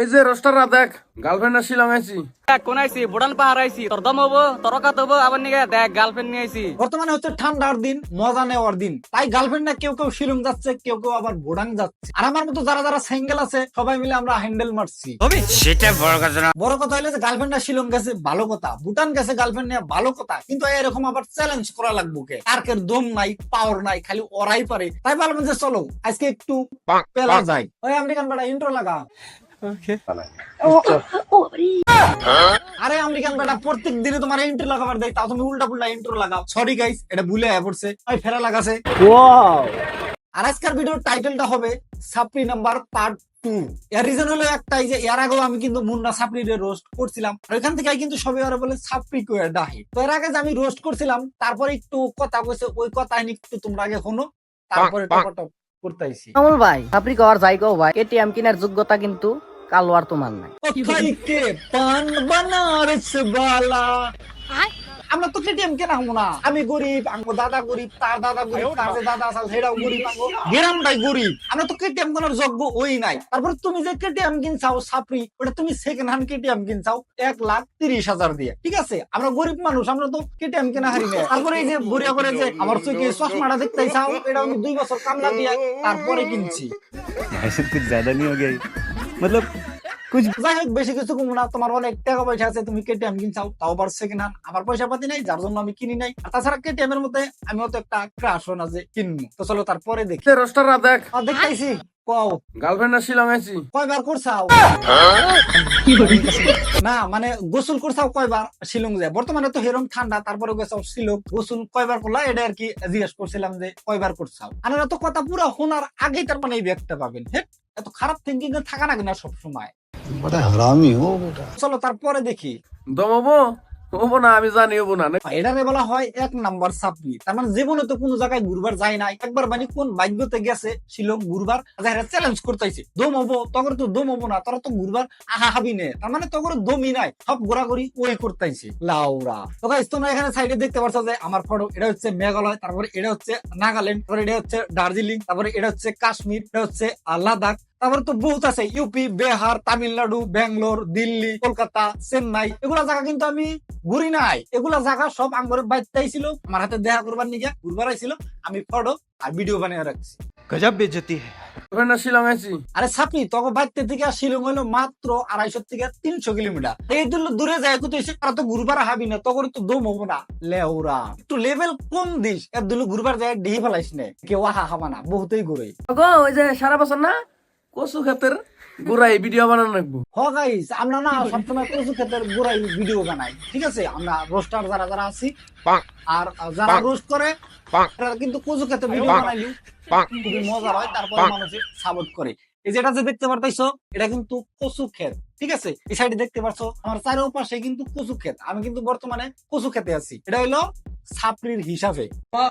এই যে রোস্টাররা দেখ গার্লফ্রেন্ড শিলং আইছি। দেখ কোন আইছি? বুড়ান পাহাড় আইছি। তোর দম হব তরকাত হব আবার নিগে দেখ গার্লফ্রেন্ড নিয়ে আইছি। বর্তমানে হচ্ছে ঠান্ডার দিন মজা নেওয়ার দিন। তাই গার্লফ্রেন্ড না কেউ কেউ শিলং যাচ্ছে কেউ কেউ আবার বোডাং যাচ্ছে। আর আমার মতো যারা যারা সিঙ্গেল আছে সবাই মিলে আমরা হ্যান্ডেল মারছি। বড় কথা হইলে যে গার্লফ্রেন্ড না শিলং গেছে ভালো কথা। ভুটান গেছে গার্লফ্রেন্ড নিয়ে ভালো কথা। কিন্তু এরকম আবার চ্যালেঞ্জ করা লাগবে কে? কার্কের দম নাই পাওয়ার নাই খালি ওরাই পারে। তাই বললাম যে চলো আজকে একটু পেলা যায়। ওই আমেরিকান বেটা ইন্ট্রো লাগা আরে আমেরিকান বেটা প্রত্যেক দিনে তোমার ইন্ট্রো লাগাবার দেয় তাও তুমি উল্টা পুল্টা ইন্ট্রো লাগাও সরি গাইস এটা ভুলে আয়া পড়ছে ওই ফেরা লাগাছে আর আজকের ভিডিওর টাইটেলটা হবে সাপ্রি নাম্বার পার্ট টু এর রিজন হলো একটাই যে এর আগেও আমি কিন্তু মুন্না সাপ্রিরে রোস্ট করছিলাম আর ওইখান থেকে কিন্তু সবাই ওরা বলে সাপ্রি ডাহি তো এর আগে যে আমি রোস্ট করছিলাম তারপরে একটু কথা কইছে ওই কথা নিয়ে একটু তোমরা আগে শোনো তারপরে টপটপ করতে আইছি আমল ভাই আপনি কওয়ার যাই কও ভাই এটিএম কেনার যোগ্যতা কিন্তু কালোয়ার তোমার নাই। আমরা তো কেটিএম কেনা হব না। আমি গরিব দাদা গরিব তার দাদা গরিব তার দাদা আসাল সেটাও গরিব গ্রামটাই গরিব। আমরা তো কেটিএম কেনার যোগ্য ওই নাই। তারপর তুমি যে কেটিএম কিনছাও ওটা তুমি সেকেন্ড হ্যান্ড কেটিএম কিনছাও এক লাখ তিরিশ হাজার দিয়ে। ঠিক আছে? আমরা গরিব মানুষ আমরা তো কেটিএম কেনা হারি না তারপরে এই যে বড়িয়া করে যে আমার চোখে চশমাটা দেখতে চাও এটা আমি দুই বছর কামলা দিয়ে তারপরে কিনছি। নিয়ে মতলব যাই হোক বেশি কিছু কমো না। তোমার অনেক টাকা পয়সা আছে তুমি কেটিএম তাও আমার পয়সা পাতি নাই যার জন্য আমি কিনি নাই। আর তাছাড়া কেটিএম এর মধ্যে আমি একটা ক্রাশ কিনবো। তো চলো তারপরে দেখি। দেখ। কও। গার্লফ্রেন্ড কয়বার করছাও? না মানে গোসল করছাও কয়বার শিলং যায়। বর্তমানে তো হেরম ঠান্ডা তারপরে গেছাও শিলং। গোসল কয়বার করলা এটা আর কি জিজ্ঞেস করছিলাম যে কয়বার করছাও। আর তো কথা পুরো শোনার আগেই তার মানে এই ব্যাগটা পাবেন। হ্যাঁ এত খারাপ থিঙ্কিং থাকা না কিনা সবসময় চলো তারপরে দেখি। না আমি জানি না। হ্যাঁ, বলা হয় এক নাম্বার তার মানে জীবনে তো কোনো জায়গায় যায় নাই। একবার মানে কোন ভাগ্যতে গেছে যারা চ্যালেঞ্জ করতেছে দম হব তখন তো দম হব না তো আহা হাবি নে তার মানে তখন দমই নাই সব ঘোরাঘুরি ওই করতেছে লাউরা। তো গাইস তোমরা এখানে সাইডে দেখতে পারছ যে আমার ফটো এটা হচ্ছে মেঘালয় তারপরে এটা হচ্ছে নাগাল্যান্ড তারপরে এটা হচ্ছে দার্জিলিং তারপরে এটা হচ্ছে কাশ্মীর এটা হচ্ছে লাদাখ তারপরে তো বহুত আছে ইউপি বিহার তামিলনাড়ু ব্যাঙ্গালোর দিল্লি কলকাতা চেন্নাই এগুলা জায়গা কিন্তু আমি ঘুরি নাই। এগুলা জায়গা সব আমার বাইতে ছিল আমার হাতে দেখা করবার নিজে ঘুরবার আইছিল আমি ফটো আর ভিডিও বানিয়ে রাখছি। গজব বেজতি আরে সাপি তোকে বাইতে থেকে শিলং হলো মাত্র আড়াইশো থেকে তিনশো কিলোমিটার। এই দূরে যায় তো এসে তারা তো ঘুরবার হাবি না তখন তো দম হব না। লেহরা একটু লেভেল কম দিস এর দুলো ঘুরবার যায় ডিহি ফেলাইস নে। কেউ আহা হাবা না বহুতেই ঘুরে। ওই যে সারা বছর না কচু ক্ষেতের গুড়াই ভিডিও বানানো রাখব হ গাইস আমরা না সবসময় কচু ক্ষেতের গোড়াই ভিডিও বানাই ঠিক আছে? আমরা রোস্টার যারা যারা আছি আর যারা রোস্ট করে তারা কিন্তু কচু ক্ষেতে ভিডিও বানাইলি খুবই মজা হয় তারপরে মানুষের সাপোর্ট করে। এই যেটা যে দেখতে পারতেছো এটা কিন্তু কচু ক্ষেত ঠিক আছে? এই সাইডে দেখতে পাচ্ছ আমার চারোপাশে কিন্তু কচু ক্ষেত আমি কিন্তু বর্তমানে কচু খেতে আছি। এটা হলো সাপড়ির হিসাবে।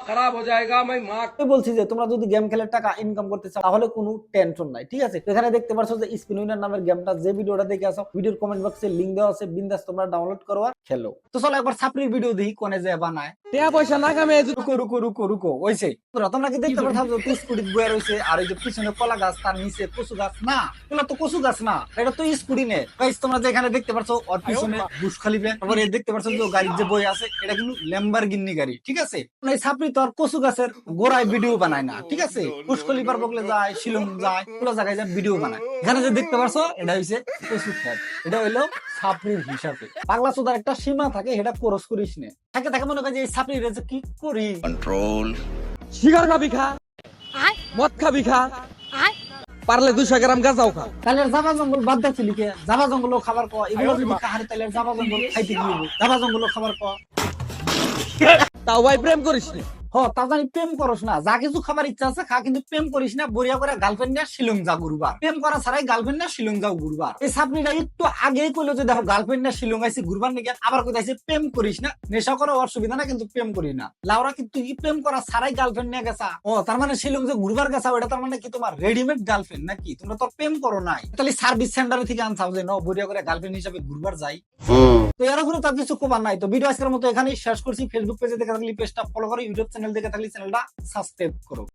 খারাপ হয়ে যায়গা আমি মা। বলছি যে তোমরা যদি গেম খেলে টাকা ইনকাম করতে চাও তাহলে কোনো টেনশন নাই ঠিক আছে? এখানে দেখতে পাচ্ছ যে স্পিন উইনার নামের গেমটা যে ভিডিওটা দেখে আসো ভিডিওর কমেন্ট বক্সে লিংক দেওয়া আছে বিন্দাস তোমরা ডাউনলোড করো আর খেলো। তো চলো একবার সাপড়ির ভিডিও দেখি কোনে যে বানায় টাকা পয়সা না কামে রুকো রুকো রুকো রুকো ওইছে। তোমরা কি দেখতে পাচ্ছ যে স্কুটি বয়ে রয়েছে আর এই যে পিছনে কলা গাছ তার নিচে কচু গাছ? না এগুলো তো কচু গাছ না এটা তো স্কুটি নে। গাইস তোমরা যে এখানে দেখতে পাচ্ছ ওর পিছনে বুশ খালিবে। তারপরে এই দেখতে পাচ্ছ যে গাড়ির যে বই আছে এটা কিন্তু ল্যাম্বরগিনি গাড়ি ঠিক আছে? মানে এই ছাপড়ি তো আর কচু গাছের গোড়ায় ভিডিও বানায় না ঠিক আছে? বুশ খালিবার বকলে যায় শিলং যায় পুরো জায়গায় যায় ভিডিও বানায়। এখানে যে দেখতে পাচ্ছ এটা হইছে কচু খেত এটা হইল ছাপড়ির হিসাবে। পাগলা চোদার একটা সীমা থাকে এটা ক্রস করিস নে। থাকে থাকে মনে করে যে এই ছাপড়ির যে কি করি? সিগার খাবি খা। মদ খাবি খা। পারলে দুশো গ্রাম গাঁজাও খা। তাহলে জাবা জঙ্গল বাদ দিচ্ছি লিখে জাবা জঙ্গল খাবার ক। এগুলো যদি কাহারে তাহলে জাবা জঙ্গল খাইতে গিয়ে জাবা জঙ্গল খাবার ক। তাও ভাই প্রেম করিস তা জানি প্রেম করস না। যা কিছু খাবার ইচ্ছা আছে খা কিন্তু প্রেম করিস না বরিয়া করে গার্লফ্রেন্ড নিয়ে শিলং যা ঘুরবা প্রেম করা ছাড়াই গার্লফ্রেন্ড নিয়ে শিলং যাও ঘুরবা এই সাপনিটা একটু আগেই কইলো যে দেখো গার্লফ্রেন্ড নিয়ে শিলং আইসি ঘুরবার নাকি আবার কোথায় প্রেম করিস না। নেশা করা অসুবিধা না কিন্তু প্রেম করি না। লাউরা কিন্তু কি প্রেম করা ছাড়াই গার্লফ্রেন্ড নিয়ে গেছা? ও তার মানে শিলং যে ঘুরবার গেছা ওটা তার মানে কি তোমার রেডিমেড গার্লফ্রেন্ড নাকি? তোমরা তো প্রেম করো নাই। তাহলে সার্ভিস সেন্টার থেকে আনছাও যে ন বরিয়া করে গার্লফ্রেন্ড হিসাবে ঘুরবার যাই। তো এর উপরে তার কিছু কবার নাই। তো ভিডিও আজকের মতো এখানেই শেষ করছি। ফেসবুক পেজে দেখে থাকলে পেজটা ফলো করো ইউটিউব চ্যানেল দেখে থাকলে চ্যানেলটা সাবস্ক্রাইব করো।